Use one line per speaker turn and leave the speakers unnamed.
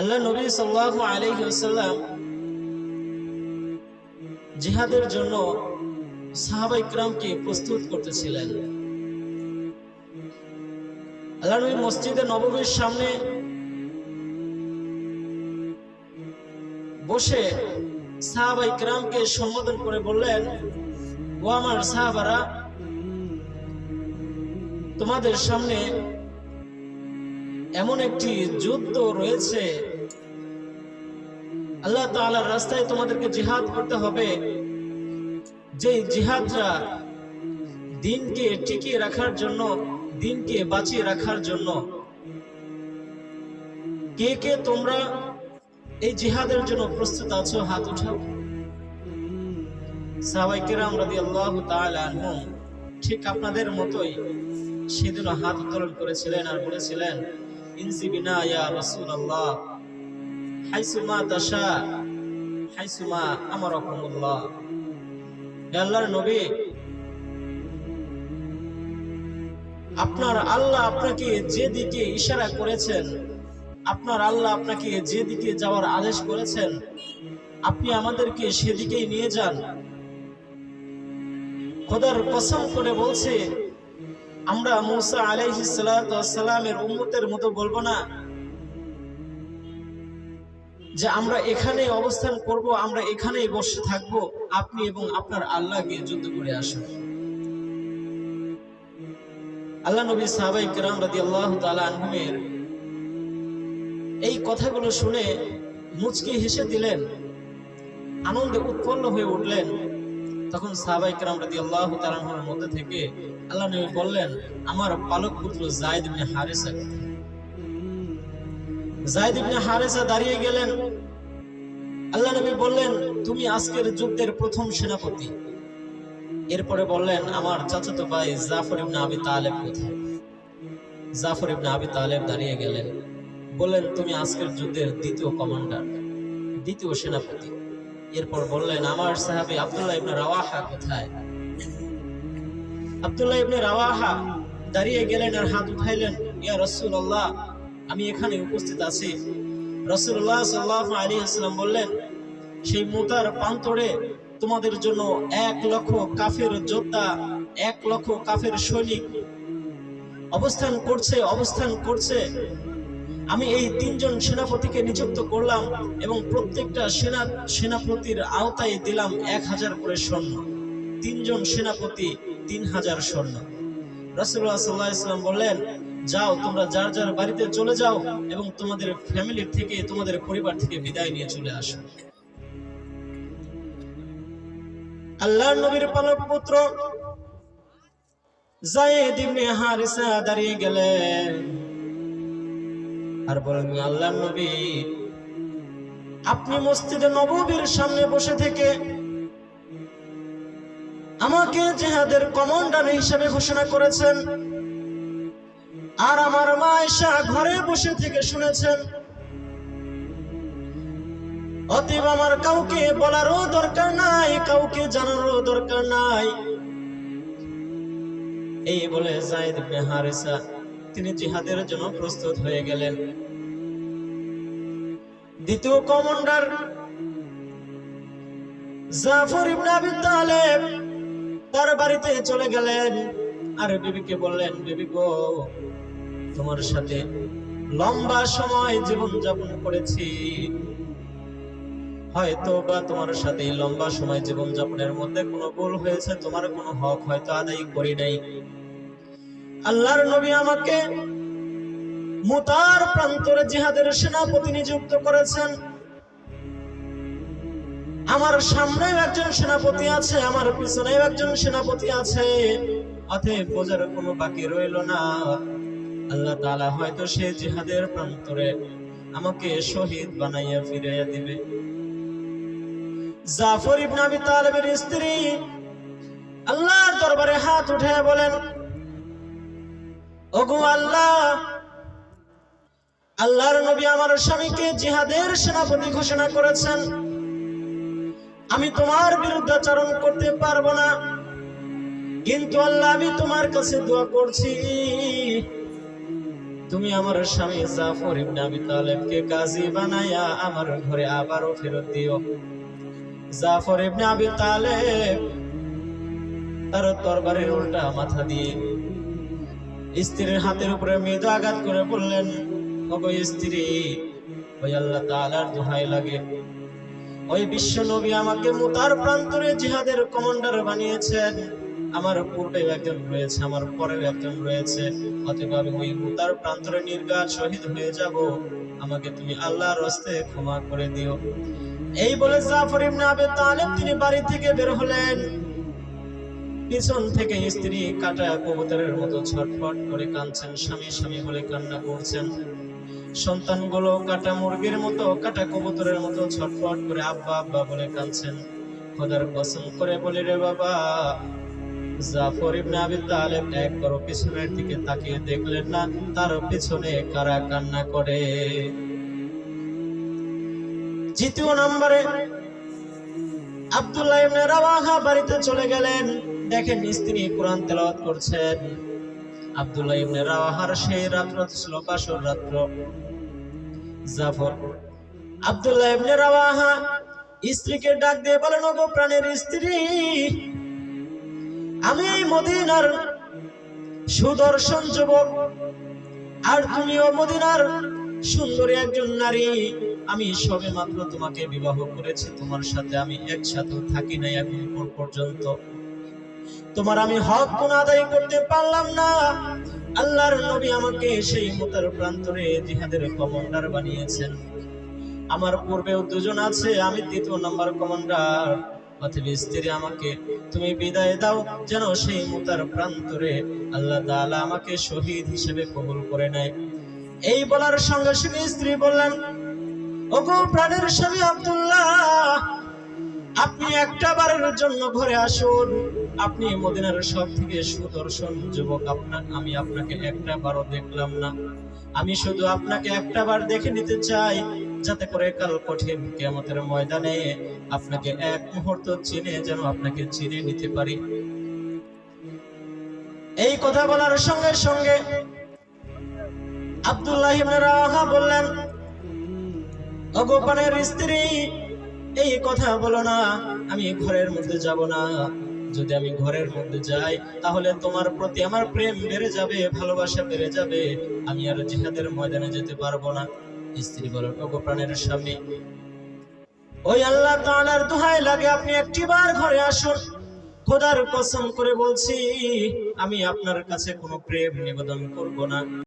আল্লাহ নবী সাল্লাহ আলহিহাল্লাম জিহাদের জন্য সাহাবা ইকরামকে প্রস্তুত করতেছিলেন। আল্লাহ নবী মসজিদে নববীর সামনে বসে সাহাবা ইকরামকে সম্বোধন করে বললেন, ও আমার সাহাবারা, তোমাদের সামনে এমন একটি যুদ্ধ রয়েছে। আল্লাহ তাআলার রাস্তায় তোমাদেরকে জিহাদ করতে হবে। যে জিহাদরা দিনকে টিকিয়ে রাখার জন্য, দিনকে বাঁচিয়ে রাখার জন্য। কে কে তোমরা এই জিহাদের জন্য প্রস্তুত আছো, হাত উঠাও। সাহাবাই কেরাম রাদিয়াল্লাহু তাআলা আনহুম ঠিক আপনাদের মতোই সেদিন হাত উত্তোলন করেছিলেন আর বলেছিলেন ইনজি বিনা ইয়া রাসূলুল্লাহ। হাইসুমা তাশা হাইসুমা আমারাকুমুল্লাহ। হে আল্লাহর নবী, আপনার আল্লাহ আপনাকে যেদিকে ইশারা করেছেন, আপনার আল্লাহ আপনাকে যেদিকে যাওয়ার আদেশ করেছেন, আপনি আমাদেরকে সেদিকেই নিয়ে যান। খোদার কসম করে বলছে আমরা মুসা আলাইহি সালামের উম্মতের মতো বলব না যে আমরা এখানেই অবস্থান করব, আমরা এখানেই বসে থাকব, আপনি এবং আপনার আল্লাহকে যুদ্ধ করে আসুন। আল্লাহ নবী সাহাবাই কিরাম রাদিয়াল্লাহু তাআলা আনহুমের এই কথাগুলো শুনে মুচকি হেসে দিলেন, আনন্দে উৎপন্ন হয়ে উঠলেন। তখন সাহাবাই কিরাম রাদিয়াল্লাহু তাআলা আনহুর মধ্যে থেকে আল্লাহ নবী বললেন, আমার পালক পুত্র জায়েদ ইবনে হারিসা? ইবনে হারিসা দাঁড়িয়ে গেলেন। আল্লাহ নবী বললেন, তুমি আজকের যুদ্ধের প্রথম সেনাপতি। এরপরে বললেন, আমার চাচাতো ভাই জাফর ইবনে আবি তালেব কোথায়? জাফর ইবনে আবি তালেব দাঁড়িয়ে গেলেন। বললেন, তুমি আজকের যুদ্ধের দ্বিতীয় কমান্ডার, দ্বিতীয় সেনাপতি। এরপর বললেন, আমার সাহাবী আব্দুল্লাহ ইবনে রাওয়াহা কোথায়? আব্দুল্লাহ ইবনে রাওয়াহা দাঁড়িয়ে গেলেন আর হাত উঠাইলেন, ইয়া রাসূলুল্লাহ, আমি এখানে উপস্থিত আছি। রাসূলুল্লাহ সাল্লাল্লাহু আলাইহি ওয়াসাল্লাম বললেন, সেই মুতার প্রান্তরে তোমাদের জন্য এক লক্ষ কাফের যোদ্ধা, এক লক্ষ কাফের সৈনিক অবস্থান করছে অবস্থান করছে। আমি এই তিনজন সেনাপতিকে নিযুক্ত করলাম এবং প্রত্যেকটা সেনা, সেনাপতির আওতায় দিলাম এক হাজার করে স্বর্ণ। তিনজন সেনাপতি, তিন হাজার স্বর্ণ। রাসুল্লাহ সাল্লাহ ইসলাম বললেন, যাও, তোমরা যার যার বাড়িতে চলে যাও এবং তোমাদের ফ্যামিলির থেকে, তোমাদের পরিবার থেকে বিদায় নিয়ে চলে আসো। আল্লাহর নবীর পালক পুত্র জায়েদ ইবনে হারিসা দাঁড়িয়ে গেলেন। আর বলেন আল্লাহর নবী, আপনি মসজিদে নববীর সামনে বসে থেকে আমাকে জেহাদের কমান্ডার হিসেবে ঘোষণা করেছেন আর আমার মা আয়েশা ঘরে বসে থেকে শুনেছেন। অতীব আমার কাউকে বলারও দরকার নাই, কাউকে জানারও দরকার নাই। এই বলে জায়েদ ইবনে হারিসা তিনি জিহাদের জন্য প্রস্তুত হয়ে গেলেন। দ্বিতীয় কমান্ডার জাফর ইবনে তালেব তার বাড়িতে চলে গেলেন আর বিবিকে বললেন, বিবি গো, তোমার সাথে লম্বা সময় জীবন যাপন করেছি। হয়তো বা তোমার সাথে লম্বা সময় জীবন যাপনের মধ্যে কোনো ভুল হয়েছে, তোমার কোনো হক হয়তো আদায় করি নাই। আল্লাহর নবী আমাকে মুতার প্রান্তরে জিহাদের সেনাপতি নিযুক্ত করেছেন। আমার সামনেও একজন সেনাপতি আছে, আমার পিছনেও একজন সেনাপতি আছে। অতএব কোনো বাকি রইল না। আল্লাহ তাআলা হয়তো সে জিহাদের প্রান্তরে আমাকে শহীদ বানাইয়া ফিরাইয়া দিবে। জাফর ইবনে আবি তালেবের স্ত্রী আল্লাহর দরবারে হাত উঠে বলেন ওগো আল্লাহ, আল্লাহর নবী আমার স্বামীকে জিহাদের সেনাপতি ঘোষণা করেছেন। আমি তোমার বিরুদ্ধাচরণ করতে পারব না, কিন্তু আল্লাহ আমি তোমার কাছে দোয়া করছি। তুমি আমার স্বামী জাফর ইবনে আবি তালেবকে গাজী বানায়া আমার ঘরে আবারও ফেরত দিও। জাফর ইবনে আবি তালেব তার তরবারের উল্টা মাথা দিয়ে স্ত্রীর হাতের উপরে মৃদু আঘাত করে বললেন ওগো স্ত্রী, ওই আল্লাহ তাআলার দোহাই লাগে। ওই বিশ্ব নবী আমাকে মুতার প্রান্তরে জিহাদের কমান্ডার বানিয়েছেন। আমার পূর্বে একজন রয়েছে, আমার পরেও একজন রয়েছে। অতএব আমি ওই মুতার প্রান্তরে নির্ঘাত শহীদ হয়ে যাব। আমাকে তুমি আল্লাহর হস্তে ক্ষমা করে দিও। এই বলে জাফর ইবনে আবি তালেব তিনি বাড়ি থেকে বের হলেন। পিছন থেকে স্ত্রী কাটা কবুতরের মতো ছটফট করে কাঁদছেন, স্বামী স্বামী বলে কান্না করছেন। সন্তানগুলো কাটা মুরগির মতো, কাটা কবুতরের মতো ছটফট করে আব্বা আব্বা বলে কাঁদছেন। খোদার কসম করে বলি রে বাবা, জাফর ইবনে আবি তালেব একবার পিছনের দিকে তাকিয়ে দেখলেন না, তার পিছনে কারা কান্না করে। দ্বিতীয় নম্বরে আব্দুল্লাহ ইবনে রাওয়াহা বাড়িতে চলে গেলেন। দেখেন স্ত্রী কোরআন তেলাওয়াত করছেন। আব্দুল্লাহ ইবনে রাওয়াহার সেই রাত্র ছিল বাসর রাত্র। জাফর, আব্দুল্লাহ ইবনে রাওয়াহা স্ত্রীকে ডাক দিয়ে বলেন, ওগো প্রাণের স্ত্রী, আমি এই মদিনার সুদর্শন যুবক, আর তুমিও মদিনার সুন্দরী একজন নারী। আমি সবে মাত্র তোমাকে বিবাহ করেছি, তোমার সাথে আমি একসাথে থাকি নাই এখন পর্যন্ত। তোমার আমি হক কোন আদায় করতে পারলাম না। আল্লাহর নবী আমাকে সেই মোতার প্রান্তরে জিহাদের কমান্ডার বানিয়েছেন। আমার পূর্বেও দুজন আছে, আমি তৃতীয় নম্বর কমান্ডার। অতএব স্ত্রী আমাকে, তুমি বিদায় দাও যেন সেই মুতার প্রান্তরে আল্লাহ তাআলা আমাকে শহীদ হিসেবে কবুল করে নেয়। এই বলার সঙ্গে সঙ্গে স্ত্রী বললেন, ওগো প্রাণের স্বামী আব্দুল্লাহ, আপনি একটা বারের জন্য ঘরে আসুন। আপনি মদিনার সব থেকে সুদর্শন যুবক আপনার। আমি আপনাকে একটা বারও দেখলাম না। আমি শুধু আপনাকে একটা বার দেখে নিতে চাই, যাতে করে কাল কঠিন কিয়ামতের ময়দানে আপনাকে এক মুহূর্ত চিনে যেন আপনাকে চিনে নিতে পারি। এই কথা বলার সঙ্গে সঙ্গে আব্দুল্লাহ ইবনে বললেন অগোপনের স্ত্রী, এই কথা বলো না, আমি ঘরের মধ্যে যাব না। যদি আমি ঘরের মধ্যে যাই, তাহলে তোমার প্রতি আমার প্রেম বেড়ে যাবে, ভালোবাসা বেড়ে যাবে। আমি আর জিহাদের ময়দানে যেতে পারব না। স্ত্রী বলেন ওগো প্রাণের স্বামী, ওই আল্লাহ তাআলার দোহাই লাগে আপনি একটিবার ঘরে আসুন। খোদার কসম করে বলছি, আমি আপনার কাছে কোনো প্রেম নিবেদন করব না।